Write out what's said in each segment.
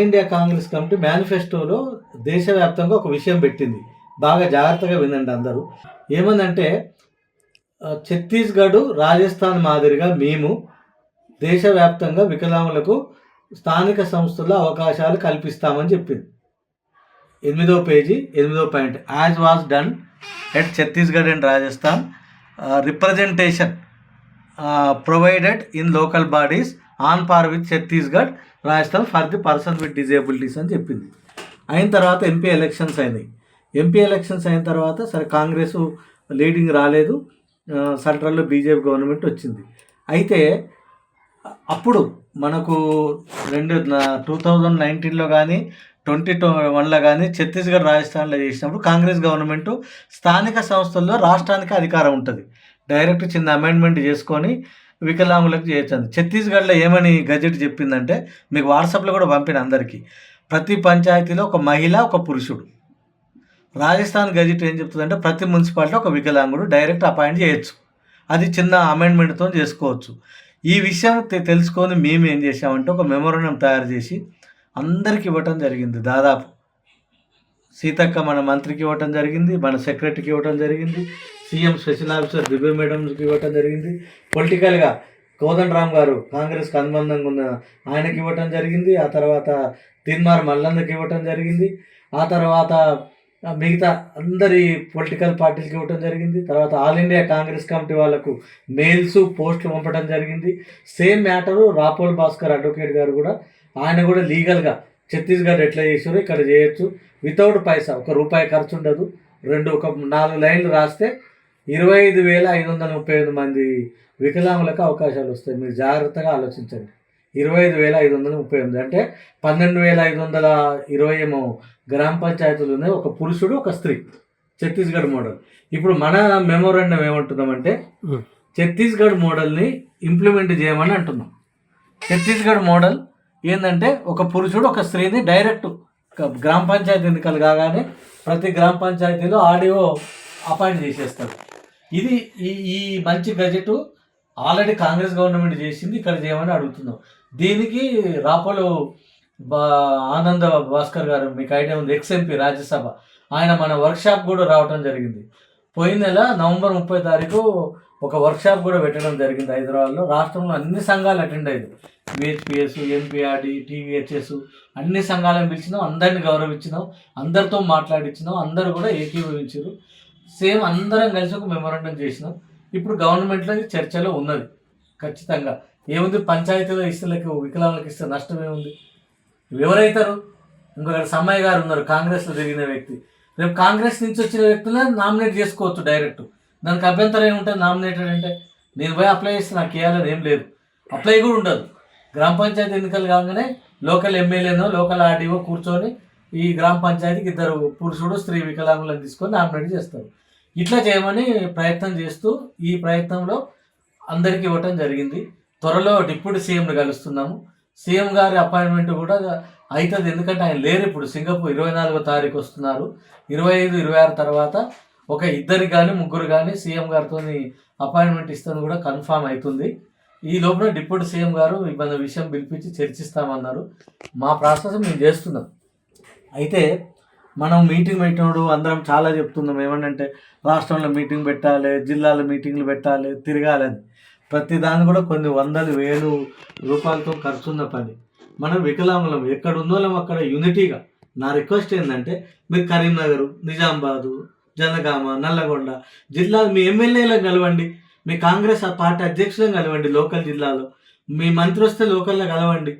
All India Congress committee మేనిఫెస్టోలో దేశవ్యాప్తంగా ఒక విషయం పెట్టింది. బాగా జాగ్రత్తగా వినండి అందరూ. ఏమందంటే ఛత్తీస్గఢ్ రాజస్థాన్ మాదిరిగా మేము దేశవ్యాప్తంగా వికలాంగులకు స్థానిక సంస్థల్లో అవకాశాలు కల్పిస్తామని చెప్పింది. ఎనిమిదో పేజీ ఎనిమిదో point. As was done at Chhattisgarh and Rajasthan representation provided in local bodies on par with Chhattisgarh Rajasthan for the person with disabilities అని చెప్పింది. అయిన తర్వాత ఎంపీ ఎలక్షన్స్ అయినాయి. ఎంపీ ఎలక్షన్స్ అయిన తర్వాత సరే కాంగ్రెస్ లీడింగ్ రాలేదు. సెంట్రల్లో బీజేపీ గవర్నమెంట్ వచ్చింది. అయితే అప్పుడు మనకు రెండు టూ థౌజండ్ నైన్టీన్లో కానీ ట్వంటీ టూ వన్లో కానీ ఛత్తీస్గఢ్ రాజస్థాన్లో చేసినప్పుడు కాంగ్రెస్ గవర్నమెంట్ స్థానిక సంస్థల్లో రాష్ట్రానికి అధికారం ఉంటుంది. డైరెక్ట్ చిన్న అమెండ్మెంట్ చేసుకొని వికలాంగులకు చేయొచ్చు ఛత్తీస్గఢ్లో ఏమని గజెట్ చెప్పిందంటే మీకు వాట్సాప్లో కూడా పంపిన అందరికీ ప్రతి పంచాయతీలో ఒక మహిళ ఒక పురుషుడు. రాజస్థాన్ గజెట్ ఏం చెప్తుందంటే ప్రతి మున్సిపాలిటీ ఒక వికలాంగుడు డైరెక్ట్ అపాయింట్ చేయొచ్చు. అది చిన్న అమెండ్మెంట్తో చేసుకోవచ్చు. ఈ విషయం తెలుసుకొని మేము ఏం చేసామంటే ఒక మెమోరండం తయారు చేసి అందరికి ఇవ్వటం జరిగింది దాదాపు. సీతక్క మన మంత్రికి ఇవ్వటం జరిగింది మన సెక్రటరీకి ఇవ్వటం జరిగింది సీఎం స్పెషల్ ఆఫీసర్ దివ్య మేడంకి ఇవ్వటం జరిగింది. పొలిటికల్గా కోదండరామ్ గారు కాంగ్రెస్కి అనుబంధంగా ఉన్న ఆయనకి ఇవ్వటం జరిగింది. ఆ తర్వాత తిన్మార్ మల్లందకి ఇవ్వటం జరిగింది. ఆ తర్వాత మిగతా అందరి పొలిటికల్ పార్టీలకి ఇవ్వటం జరిగింది. తర్వాత ఆల్ ఇండియా కాంగ్రెస్ కమిటీ వాళ్ళకు మెయిల్స్ పోస్టులు పంపడం జరిగింది. Same matter Rapol Bhaskar advocate గారు కూడా ఆయన కూడా లీగల్గా ఛత్తీస్గఢ్ ఎట్లా చేసారో ఇక్కడ చేయొచ్చు. వితౌట్ పైసా ఒక రూపాయి ఖర్చు ఉండదు. రెండు ఒక నాలుగు లైన్లు రాస్తే ఇరవై ఐదు వేల ఐదు వందల ముప్పై ఐదు మంది వికలాంగులకు అవకాశాలు వస్తాయి. మీరు జాగ్రత్తగా ఆలోచించండి. ఇరవై ఐదు వేల ఐదు వందల ముప్పై ఎనిమిది అంటే పన్నెండు వేల ఐదు వందల ఇరవై ఏమో గ్రామ పంచాయతీలు ఉన్నాయి ఒక పురుషుడు ఒక స్త్రీ. ఛత్తీస్గఢ్ మోడల్. ఇప్పుడు మన మెమోరండం ఏమంటున్నామంటే. ఛత్తీస్గఢ్ మోడల్ని ఇంప్లిమెంట్ చేయమని అంటున్నాం. ఛత్తీస్గఢ్ మోడల్ ఏంటంటే ఒక పురుషుడు ఒక స్త్రీని డైరెక్ట్ గ్రామ పంచాయతీ ఎన్నికలు కాగానే ప్రతి గ్రామ పంచాయతీలో ఆడియో అపాయింట్ చేసేస్తారు. ఇది ఈ ఈ మంచి గజెట్ ఆల్రెడీ కాంగ్రెస్ గవర్నమెంట్ చేసింది ఇక్కడ చేయమని అడుగుతున్నాం. దీనికి రాపలు బా ఆనంద భాస్కర్ గారు మీకు ఐడియా ఉంది ఎక్స్ ఎంపీ రాజ్యసభ. ఆయన మన వర్క్షాప్ కూడా రావటం జరిగింది. పోయిన నెల నవంబర్ ముప్పై తారీఖు ఒక వర్క్షాప్ కూడా పెట్టడం జరిగింది హైదరాబాద్లో. రాష్ట్రంలో అన్ని సంఘాలు అటెండ్ అయ్యారు విహెచ్పిఎస్ ఎంపీఆర్డి టీవీహెచ్ఎస్ అన్ని సంఘాలను పిలిచినాం అందరిని గౌరవించినాం అందరితో మాట్లాడించినాం అందరూ కూడా ఏకీభవించారు సేమ్ అందరం కలిసి ఒక మెమోరాండం చేసినాం. ఇప్పుడు గవర్నమెంట్లో చర్చలో ఉన్నది. ఖచ్చితంగా. ఏముంది? పంచాయతీలో ఇస్తులకి వికలాంగులకు ఇస్తే నష్టం ఏముంది? ఎవరైతారు? ఇంకొకటి సమ్మయ్య గారు ఉన్నారు కాంగ్రెస్లో తిరిగిన వ్యక్తి. రేపు కాంగ్రెస్ నుంచి వచ్చిన వ్యక్తులను నామినేట్ చేసుకోవచ్చు డైరెక్ట్. దానికి అభ్యంతరం ఏముంటుంది? నామినేటెడ్ అంటే నేను పోయి అప్లై చేస్తే నాకు చేయాలని ఏం లేదు. అప్లై కూడా ఉండదు. గ్రామ పంచాయతీ ఎన్నికలు కాగానే లోకల్ ఎమ్మెల్యేనో లోకల్ ఆర్డీఓ కూర్చొని ఈ గ్రామ పంచాయతీకి ఇద్దరు పురుషుడు స్త్రీ వికలాంగులను తీసుకొని నామినేట్ చేస్తారు. ఇట్లా చేయమని ప్రయత్నం చేస్తూ ఈ ప్రయత్నంలో అందరికీ ఇవ్వటం జరిగింది. త్వరలో డిప్యూటీ సీఎంని కలుస్తున్నాము. సీఎం గారి అపాయింట్మెంట్ కూడా అవుతుంది ఎందుకంటే ఆయన లేరు ఇప్పుడు. సింగపూర్ ఇరవై నాలుగో తారీఖు వస్తున్నారు. ఇరవై ఐదు ఇరవై ఆరు తర్వాత ఒక ఇద్దరు కానీ ముగ్గురు కానీ సీఎం గారితో అపాయింట్మెంట్ ఇస్తాను కూడా కన్ఫామ్ అవుతుంది ఈ లోపల డిప్యూటీ సీఎం గారు మన విషయం పిలిపించి చర్చిస్తామన్నారు. మా ప్రాసెస్ మేము చేస్తున్నాం. అయితే మనం మీటింగ్ పెట్టినప్పుడు అందరం చాలా చెప్తున్నాం ఏమంటే రాష్ట్రంలో మీటింగ్ పెట్టాలి జిల్లాలో మీటింగ్లు పెట్టాలి తిరగాలి అని. ప్రతి దాని కూడా కొన్ని వందలు వేలు రూపాయలతో ఖర్చున్న పని. మనం వికలాంగులం ఎక్కడ ఉన్నోళ్ళం అక్కడ యూనిటీగా నా రిక్వెస్ట్ ఏంటంటే మీరు కరీంనగర్ నిజామాబాదు జనగామ నల్లగొండ జిల్లా మీ ఎమ్మెల్యేలో కలవండి మీ కాంగ్రెస్ ఆ పార్టీ అధ్యక్షులను కలవండి లోకల్ జిల్లాలో. మీ మంత్రి వస్తే లోకల్లో కలవండి.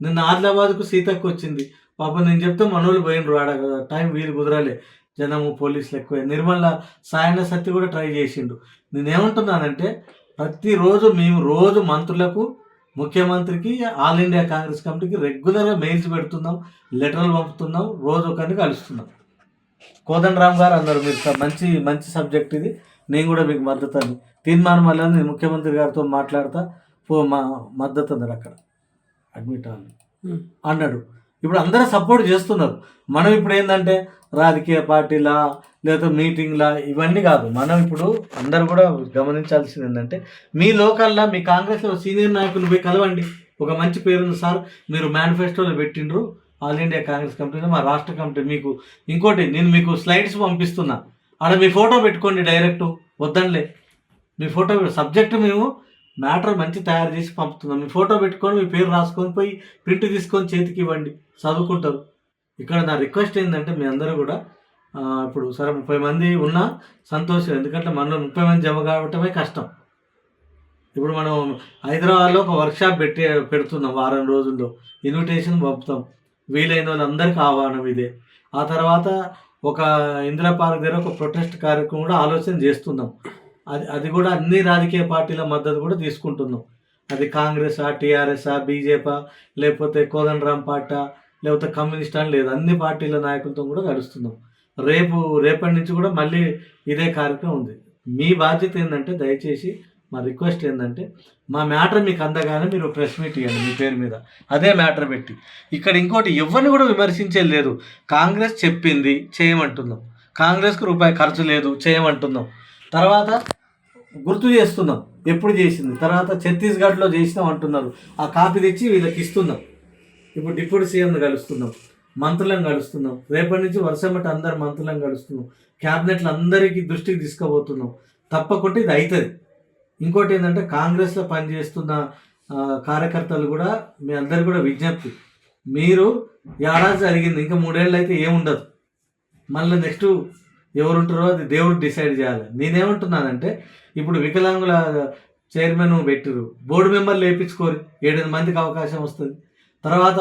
నిన్న ఆదిలాబాద్కు సీతకు వచ్చింది. పాపం నేను చెప్తే మనోళ్ళు పోయినరు ఆడ టైం వీలు కుదరలే. జనము పోలీసులు ఎక్కువ. నిర్మల సాయన సత్తి కూడా ట్రై చేసిండు. నేనేమంటున్నానంటే ప్రతిరోజు మేము రోజు మంత్రులకు ముఖ్యమంత్రికి ఆల్ ఇండియా కాంగ్రెస్ కమిటీకి రెగ్యులర్గా మెయిల్స్ పెడుతున్నాం లెటర్లు పంపుతున్నాం రోజు ఒకరిని కలుస్తున్నాం. కోదండరామ్ గారు అన్నారు మీరు మంచి మంచి సబ్జెక్ట్ ఇది. నేను కూడా మీకు మద్దతు అని తీర్మానం వల్ల నేను ముఖ్యమంత్రి గారితో మాట్లాడతా పో మా మద్దతు అన్నారు అక్కడ. అడ్మిట్ అవ్వాలి. అన్నాడు. ఇప్పుడు అందరూ సపోర్ట్ చేస్తున్నారు. మనం ఇప్పుడు ఏంటంటే రాజకీయ పార్టీలా లేదా మీటింగ్లా ఇవన్నీ కాదు. మనం ఇప్పుడు అందరూ కూడా గమనించాల్సింది ఏంటంటే మీ లోకల్లా మీ కాంగ్రెస్లో సీనియర్ నాయకులు పోయి కలవండి. ఒక మంచి పేరుంది సార్. మీరు మేనిఫెస్టోలో పెట్టిండ్రు. ఆల్ ఇండియా కాంగ్రెస్ కమిటీలో మా రాష్ట్ర కమిటీ మీకు. ఇంకోటి నేను మీకు స్లైడ్స్ పంపిస్తున్నా. ఆడ మీ ఫోటో పెట్టుకోండి డైరెక్ట్ వద్దంలే మీ ఫోటో సబ్జెక్ట్ మేము మ్యాటర్ మంచి తయారు చేసి పంపుతున్నాం. మీ ఫోటో పెట్టుకొని మీ పేరు రాసుకొని పోయి ప్రింట్ తీసుకొని చేతికి ఇవ్వండి. చదువుకుంటారు. ఇక్కడ నా రిక్వెస్ట్ ఏంటంటే మీ అందరూ కూడా ఇప్పుడు సరే ముప్పై మంది ఉన్నా సంతోషం. ఎందుకంటే మనలో ముప్పై మంది జమ కావటమే కష్టం. ఇప్పుడు మనం హైదరాబాద్లో ఒక వర్క్షాప్ పెట్టి పెడుతున్నాం వారం రోజుల్లో. ఇన్విటేషన్ పంపుతాం. వీలైన వాళ్ళందరికీ ఆహ్వానం ఇదే. ఆ తర్వాత ఒక ఇందిరా పార్క్ దగ్గర ఒక ప్రొటెస్ట్ కార్యక్రమం కూడా ఆలోచన చేస్తున్నాం. అది అది కూడా అన్ని రాజకీయ పార్టీల మద్దతు కూడా తీసుకుంటున్నాం. అది కాంగ్రెసా టీఆర్ఎస్ఆ బీజేపీ లేకపోతే కోదండరాం పార్టీ లేకపోతే కమ్యూనిస్ట్ అని లేదు. అన్ని పార్టీల నాయకులతో కూడా గడుస్తున్నాం రేపు రేపటి నుంచి కూడా మళ్ళీ ఇదే కార్యక్రమం ఉంది. మీ బాధ్యత ఏంటంటే దయచేసి మా రిక్వెస్ట్ ఏంటంటే మా మ్యాటర్ మీకు అందగానే మీరు ప్రెస్ మీట్ ఇవ్వండి మీ పేరు మీద. అదే మ్యాటర్ పెట్టి. ఇక్కడ ఇంకోటి ఎవరిని కూడా విమర్శించేది లేదు. కాంగ్రెస్ చెప్పింది చేయమంటున్నాం. కాంగ్రెస్కు రూపాయి ఖర్చు లేదు చేయమంటున్నాం. తర్వాత గుర్తు చేస్తున్నాం ఎప్పుడు చేసింది. తర్వాత ఛత్తీస్గఢ్లో చేసినాం అంటున్నారు. ఆ కాపీ తెచ్చి వీళ్ళకి ఇస్తున్నాం. ఇప్పుడు డిప్యూటీ సీఎంని కలుస్తున్నాం మంత్రులను కలుస్తున్నాం రేపటి నుంచి వరుస బట్టి అందరు మంత్రులను కలుస్తున్నాం క్యాబినెట్లు అందరికీ దృష్టికి తీసుకుపోతున్నాం. తప్పకుండా ఇది అవుతుంది ఇంకోటి ఏంటంటే కాంగ్రెస్లో పనిచేస్తున్న కార్యకర్తలు కూడా మీ అందరు కూడా విజ్ఞప్తి. మీరు ఏడాది జరిగింది ఇంకా మూడేళ్ళు అయితే ఏముండదు. మళ్ళీ నెక్స్ట్ ఎవరుంటారో అది దేవుడు డిసైడ్ చేయాలి. నేనేమంటున్నానంటే ఇప్పుడు వికలాంగుల చైర్మన్ పెట్టిరు బోర్డు మెంబర్లు వేయించుకోరు ఏడెనిమిది మందికి అవకాశం వస్తుంది. తర్వాత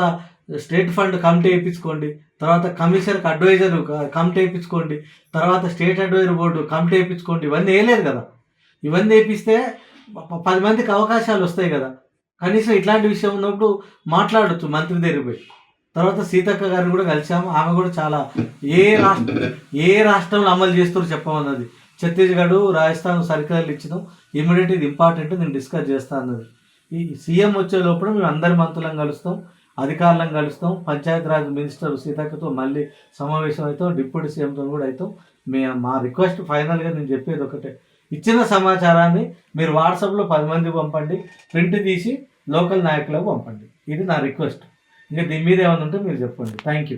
స్టేట్ ఫండ్ కమిటీ వేయించుకోండి తర్వాత కమిషనర్కి అడ్వైజర్ కమిటీ వేయించుకోండి తర్వాత స్టేట్ అడ్వైజర్ బోర్డు కమిటీ వేయించుకోండి ఇవన్నీ వేయలేదు కదా. ఇవన్నీ వేపిస్తే పది మందికి అవకాశాలు వస్తాయి కదా. కనీసం ఇట్లాంటి విషయం ఉన్నప్పుడు మాట్లాడచ్చు మంత్రి దగ్గరికి పోయి. తర్వాత సీతక్క గారిని కూడా కలిసాము. ఆమె కూడా చాలా ఏ రాష్ట్ర ఏ రాష్ట్రంలో అమలు చేస్తారో చెప్పమన్నది. ఛత్తీస్గఢ్ రాజస్థాన్ సర్కార్లు ఇచ్చినాం. ఇమీడియట్ ఇది ఇంపార్టెంట్ నేను డిస్కస్ చేస్తా అన్నది. ఈ సీఎం వచ్చే లోపల మేము అందరి మంత్రులను కలుస్తాం అధికారులను కలుస్తాం పంచాయతీరాజ్ మినిస్టర్ సీతక్కతో మళ్ళీ సమావేశం అవుతాం డిప్యూటీ సీఎంతో కూడా అవుతాం. మే మా రిక్వెస్ట్ ఫైనల్గా నేను చెప్పేది ఒకటే. ఇచ్చిన సమాచారాన్ని మీరు వాట్సాప్లో పది మంది పంపండి ప్రింట్ తీసి లోకల్ నాయకులకు పంపండి. ఇది నా రిక్వెస్ట్. ఇంకా దీని మీద ఏమైనా ఉంటే మీరు చెప్పండి. Thank you